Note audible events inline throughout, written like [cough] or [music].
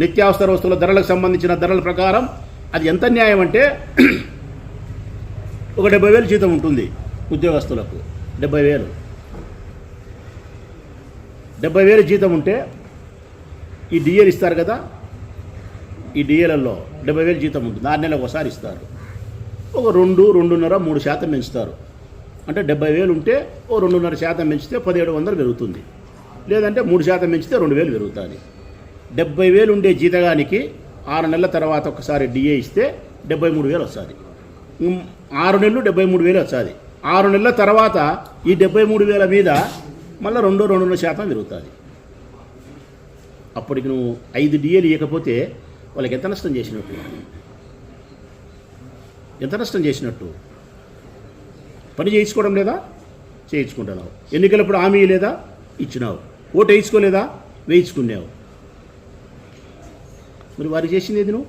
నిత్యావసర వస్తువుల ధరలకు సంబంధించిన ధరల ప్రకారం అది ఎంత న్యాయం అంటే [clears throat] ఒక డెబ్బై వేలు జీతం ఉంటుంది ఉద్యోగస్తులకు. డెబ్బై వేలు. డెబ్బై వేలు జీతం ఉంటే ఈ డిఏలు ఇస్తారు కదా? ఈ డిఏలలో డెబ్బై వేలు జీతం ఉంటుంది. ఆరు నెలలకు ఒకసారి ఇస్తారు. ఒక రెండు రెండున్నర మూడు శాతం పెంచుతారు. అంటే డెబ్బై వేలు ఉంటే ఓ రెండున్నర శాతం పెంచితే పదిహేడు వందలు పెరుగుతుంది. లేదంటే మూడు శాతం పెంచితే రెండు వేలు పెరుగుతుంది. డెబ్బై వేలు ఉండే జీతగానికి ఆరు నెలల తర్వాత ఒకసారి డిఏ ఇస్తే డెబ్బై మూడు వేలు వస్తుంది. ఆరు నెలలు డెబ్బై మూడు వేలు వస్తుంది. ఆరు నెలల తర్వాత ఈ డెబ్బై మూడు వేల మీద మళ్ళీ రెండో రెండున్నర శాతం పెరుగుతుంది. అప్పటికి నువ్వు ఐదు డిఏలు ఇవ్వకపోతే వాళ్ళకి ఎంత నష్టం చేసినట్టు? ఎంత నష్టం చేసినట్టు? పని చేయించుకోవడం లేదా? చేయించుకుంటున్నావు. ఎన్నికలప్పుడు హామీ లేదా? ఇచ్చినావు. ఓటు వేయించుకోలేదా? వేయించుకున్నావు. మరి వారు చేసింది ఏది నువ్వు?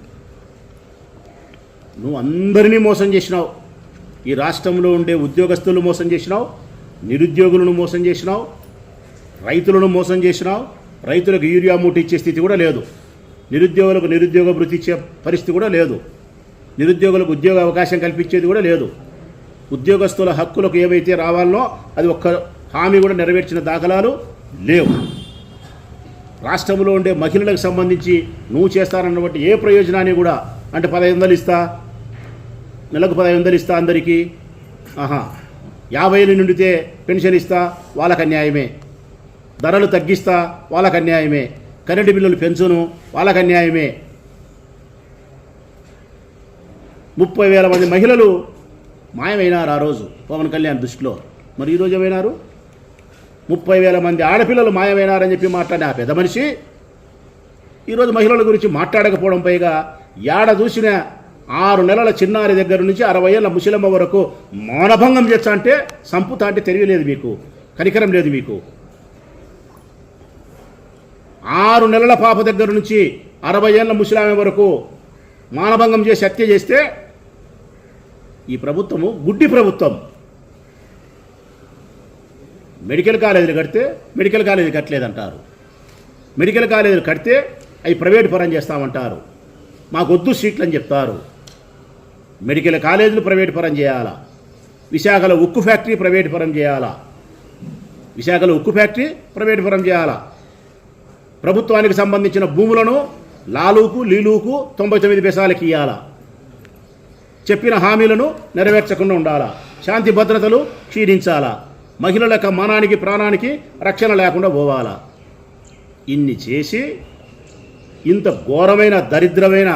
నువ్వు అందరినీ మోసం చేసినావు. ఈ రాష్ట్రంలో ఉండే ఉద్యోగస్తులను మోసం చేసినావు. నిరుద్యోగులను మోసం చేసినావు. రైతులను మోసం చేసినావు. రైతులకు యూరియా మూట ఇచ్చే స్థితి కూడా లేదు. నిరుద్యోగులకు నిరుద్యోగ భృతి ఇచ్చే పరిస్థితి కూడా లేదు. నిరుద్యోగులకు ఉద్యోగ అవకాశం కల్పించేది కూడా లేదు. ఉద్యోగస్తుల హక్కులకు ఏవైతే రావాలనో అది ఒక్క హామీ కూడా నెరవేర్చిన దాఖలాలు లేవు. రాష్ట్రంలో ఉండే మహిళలకు సంబంధించి నువ్వు చేస్తానన్నటువంటి ఏ ప్రయోజనాన్ని కూడా అంటే పదహైదు వందలు ఇస్తా నెలకు పదహైదు వందలు ఇస్తా అందరికీ. ఆహా యాభై ఏళ్ళు నిండితే పెన్షన్ ఇస్తా వాళ్ళకు అన్యాయమే. ధరలు తగ్గిస్తా వాళ్ళకు అన్యాయమే. కరెంటు బిల్లులు పెంచును వాళ్ళకు అన్యాయమే. ముప్పై వేల మంది మహిళలు మాయమైనారు ఆ రోజు పవన్ కళ్యాణ్ దృష్టిలో. మరి ఈరోజు ఏమైనారు? ముప్పై వేల మంది ఆడపిల్లలు మాయమైనారని చెప్పి మాట్లాడే ఆ పెద్ద మనిషి ఈరోజు మహిళల గురించి మాట్లాడకపోవడం పైగా ఏడ చూసిన ఆరు నెలల చిన్నారి దగ్గర నుంచి అరవై ఏళ్ళ ముసలమ్మ వరకు మౌనభంగం చేస్తా అంటే సంపుతా అంటే తెలియలేదు మీకు కనికరం లేదు మీకు. ఆరు నెలల పాప దగ్గర నుంచి అరవై ఏళ్ళ ముసలామె వరకు మానభంగం చేసి హత్య చేస్తే ఈ ప్రభుత్వము గుడ్డి ప్రభుత్వం. మెడికల్ కాలేజీలు కడితే మెడికల్ కాలేజీ కట్టలేదంటారు. మెడికల్ కాలేజీలు కడితే అవి ప్రైవేట్ పరం చేస్తామంటారు. మాకొద్దు సీట్లు అని చెప్తారు. మెడికల్ కాలేజీలు ప్రైవేట్ పరం చేయాలా? విశాఖలో ఉక్కు ఫ్యాక్టరీ ప్రైవేట్ పరం చేయాలా? విశాఖలో ఉక్కు ఫ్యాక్టరీ ప్రైవేట్ పరం చేయాలా? ప్రభుత్వానికి సంబంధించిన భూములను లాలూకు లీలూకు తొంభై తొమ్మిది పెసాలకి ఇవ్వాలా చెప్పిన హామీలను నెరవేర్చకుండా ఉండాలా? శాంతి భద్రతలు క్షీణించాలా? మహిళల యొక్క మానానికి ప్రాణానికి రక్షణ లేకుండా పోవాలా? ఇన్ని చేసి ఇంత ఘోరమైన దరిద్రమైన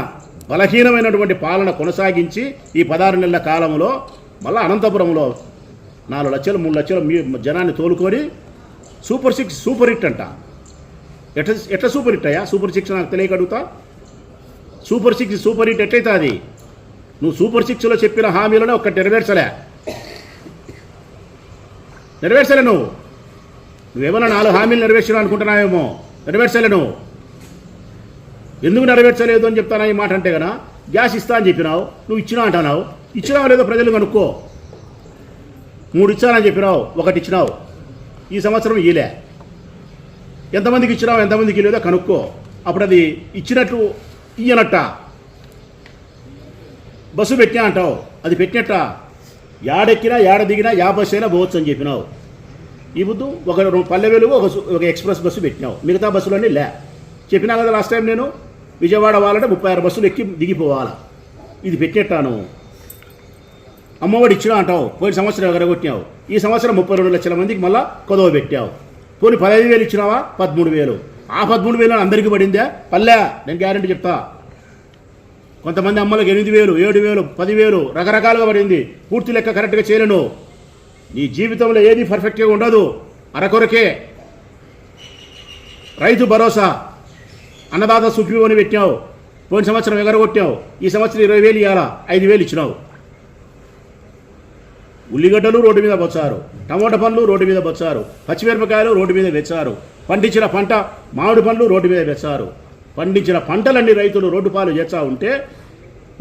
బలహీనమైనటువంటి పాలన కొనసాగించి ఈ పదహారు నెలల కాలంలో మళ్ళీ అనంతపురంలో నాలుగు లక్షలు మూడు లక్షలు మీ జనాన్ని తోలుకొని సూపర్ సిక్స్ సూపర్ హిట్ అంట. ఎట్లా ఎట్లా సూపర్ హిట్ అయ్యా? సూపర్ సిక్స్ నాకు తెలియక అడుగుతా సూపర్ సిక్స్ సూపర్ హిట్ ఎట్లయితే అది నువ్వు సూపర్ సిక్స్లో చెప్పిన హామీలను ఒక్కటి నెరవేర్చలే. నెరవేర్చలే నువ్వు. నువ్వేమన్నా నాలుగు హామీలు నెరవేర్చడం అనుకుంటున్నావేమో. నెరవేర్చలే నువ్వు. ఎందుకు నెరవేర్చలేదు అని చెప్తానా ఈ మాట అంటే కదా గ్యాస్ ఇస్తా అని చెప్పినావు నువ్వు ఇచ్చినా అంటున్నావు. ఇచ్చినావు లేదో ప్రజలు కనుక్కో. మూడు ఇచ్చానని చెప్పినావు ఒకటి ఇచ్చినావు. ఈ సంవత్సరం ఇయలే ఎంతమందికి ఇచ్చినావు ఎంతమందికి ఇవ్వలేదో కనుక్కో. అప్పుడు అది ఇచ్చినట్టు ఇయ్యనట్ట. బస్సు పెట్టినా అంటావు. అది పెట్టినట్ట యాడెక్కినా యాడ దిగినా యా బస్సు అయినా పోవచ్చు అని చెప్పినావు. ఈ బుద్ధు ఒక రెండు పల్లె వెలుగు ఒక ఒక ఎక్స్ప్రెస్ బస్సు పెట్టినావు. మిగతా బస్సులన్నీ లే. చెప్పినా కదా లాస్ట్ టైం నేను విజయవాడ వాళ్ళంటే ముప్పై ఆరు బస్సులు ఎక్కి దిగిపోవాలా. ఇది పెట్టినట్టాను అమ్మఒడి ఇచ్చినా అంటావు. పోయిన సంవత్సరం ఎగరగొట్టినావు. ఈ సంవత్సరం ముప్పై రెండు లక్షల మందికి మళ్ళా కొదవ పెట్టావు. పోనీ పదహైదు వేలు ఇచ్చినావా? పదమూడు వేలు. ఆ పదమూడు వేలు అందరికీ పడిందే? పల్లె నేను గ్యారంటీ చెప్తా. కొంతమంది అమ్మలకు ఎనిమిది వేలు ఏడు వేలు పదివేలు రకరకాలుగా పడింది. పూర్తి లెక్క కరెక్ట్గా చేయలేను. నీ జీవితంలో ఏది పర్ఫెక్ట్గా ఉండదు. అరకొరకే. రైతు భరోసా. అన్నదాత సుఖీవు పెట్టినావు. పెట్టావు పోయిన సంవత్సరం ఎగరగొట్టావు ఈ సంవత్సరం ఇరవై వేలు ఇవ్వాలా ఐదు వేలు ఇచ్చినావు. ఉల్లిగడ్డలు రోడ్డు మీద బొచ్చారు. టమోటా పండ్లు రోడ్డు మీద బొచ్చారు. పచ్చిమిరపకాయలు రోడ్డు మీద వెచ్చారు పండించిన పంట మామిడి పండ్లు రోడ్డు మీద వెచ్చారు పండించిన పంటలన్నీ రైతులు రోడ్డు పాలు చేస్తా ఉంటే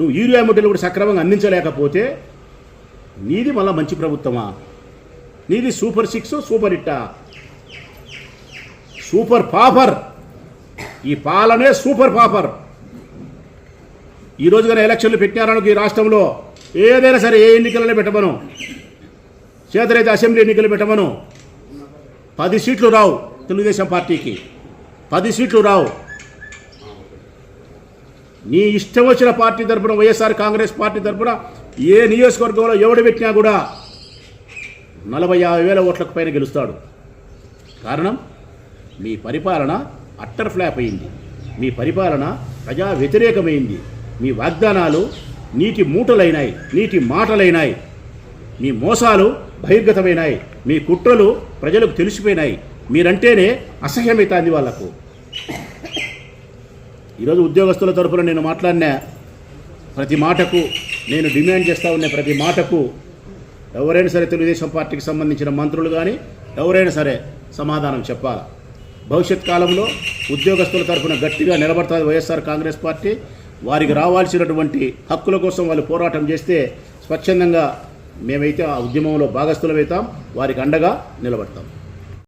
నువ్వు యూరియా ముట్టలు కూడా సక్రమంగా అందించలేకపోతే నీది మళ్ళీ మంచి ప్రభుత్వమా? నీది సూపర్ సిక్స్ సూపర్ ఇట్టా? Super pauper. ఈ పాలనే సూపర్ పాపర్. ఈ రోజు కానీ ఎలక్షన్లు పెట్టినారనుకో ఈ రాష్ట్రంలో ఏదైనా సరే ఏ ఎన్నికలలో పెట్టమను. చేతరైతే అసెంబ్లీ ఎన్నికలు పెట్టమను. పది సీట్లు రావు తెలుగుదేశం పార్టీకి. పది సీట్లు రావు. నీ ఇష్టం వచ్చిన పార్టీ తరపున వైఎస్ఆర్ కాంగ్రెస్ పార్టీ తరపున ఏ నియోజకవర్గంలో ఎవడు పెట్టినా కూడా నలభై యాభై వేల ఓట్లకు పైన గెలుస్తాడు. కారణం మీ పరిపాలన అట్టర్ ఫ్లాప్ అయింది. మీ పరిపాలన ప్రజా వ్యతిరేకమైంది. మీ వాగ్దానాలు నీటి మూటలైనాయి నీటి మాటలైనాయి. మీ మోసాలు బహిర్గతమైనాయి. మీ కుట్రలు ప్రజలకు తెలిసిపోయినాయి. మీరంటేనే అసహ్యమైతుంది వాళ్ళకు. ఈరోజు ఉద్యోగస్తుల తరపున నేను మాట్లాడిన ప్రతి మాటకు నేను డిమాండ్ చేస్తూ ఉన్న ప్రతి మాటకు ఎవరైనా సరే తెలుగుదేశం పార్టీకి సంబంధించిన మంత్రులు కానీ ఎవరైనా సరే సమాధానం చెప్పాలి? భవిష్యత్ కాలంలో ఉద్యోగస్తుల తరపున గట్టిగా నిలబడుతుంది వైఎస్ఆర్ కాంగ్రెస్ పార్టీ. వారికి రావాల్సినటువంటి హక్కుల కోసం వాళ్ళు పోరాటం చేస్తే స్వచ్ఛందంగా మేమైతే ఆ ఉద్యమంలో భాగస్థులమవుతాం. వారికి అండగా నిలబడతాం.